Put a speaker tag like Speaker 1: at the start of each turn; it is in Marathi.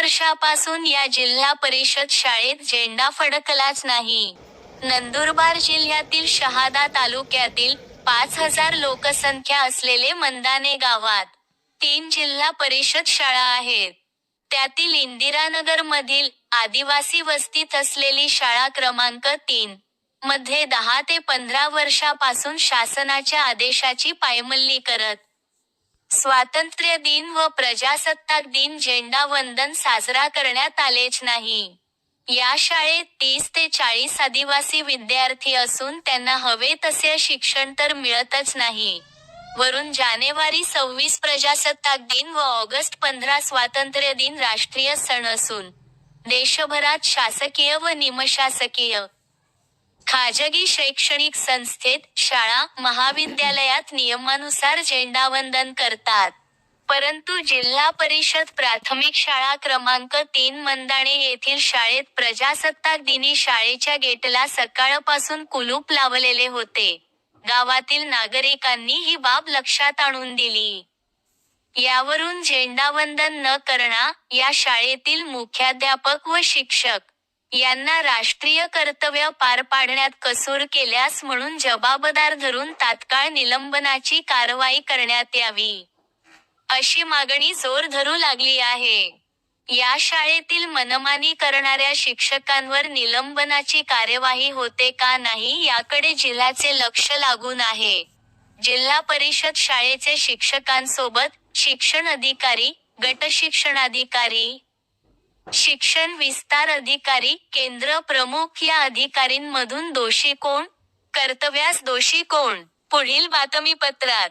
Speaker 1: वर्षापासून या जिल्हा परिषद शाळेत झेंडा फडकलाच नाही. नंदुरबार जिल्ह्यातील शहादा तालुक्यातील पाच हजार लोकसंख्या असलेले मंदाने गावात तीन जिल्हा परिषद शाळा आहेत. त्यातील इंदिरानगर मधील आदिवासी वस्तीत असलेली शाळा क्रमांक तीन. मध्ये दहा ते पंधरा वर्षापासून शासनाच्या आदेशाची पायमल्ली करत स्वातंत्र्य दिन व प्रजासत्ताक दिन झेंडा वंदन साजरा करण्यात आलेच नाही. या शाळेत तीस ते चाळीस आदिवासी विद्यार्थी असून त्यांना हवे तसे शिक्षण तर मिळतच नाही. वरून जानेवारी सव्वीस प्रजासत्ताक दिन व ऑगस्ट पंधरा स्वातंत्र्य दिन राष्ट्रीय सण असून देशभरात शासकीय व निमशासकीय खाजगी शैक्षणिक संस्थेत शाळा महाविद्यालयात नियमानुसार झेंडावंदन करतात. परंतु जिल्हा परिषद प्राथमिक शाळा क्रमांक तीन मंदाणे येथील शाळेत प्रजासत्ताक दिनी शाळेच्या गेटला सकाळपासून कुलूप लावलेले होते. गावातील नागरिकांनी ही बाब लक्षात आणून दिली. यावरून झेंडावंदन न करणा या शाळेतील मुख्याध्यापक व शिक्षक यांना राष्ट्रीय कर्तव्य पार पाडण्यात कसूर केल्यास म्हणून जबाबदार धरून तात्काळ निलंबनाची कारवाई करण्यात यावी. अशी मागणी जोर धरू लागली आहे. या शाळेतील मनमानी करणाऱ्या शिक्षकांवर निलंबनाची कार्यवाही होते का नाही याकडे जिल्ह्याचे लक्ष लागून आहे. जिल्हा परिषद शाळेचे शिक्षकांसोबत शिक्षण अधिकारी गट शिक्षणाधिकारी शिक्षण विस्तार अधिकारी केंद्र प्रमुख या अधिकारींमधून दोषी कोण? कर्तव्यास दोषी कोण? पुढील बातमीपत्रात.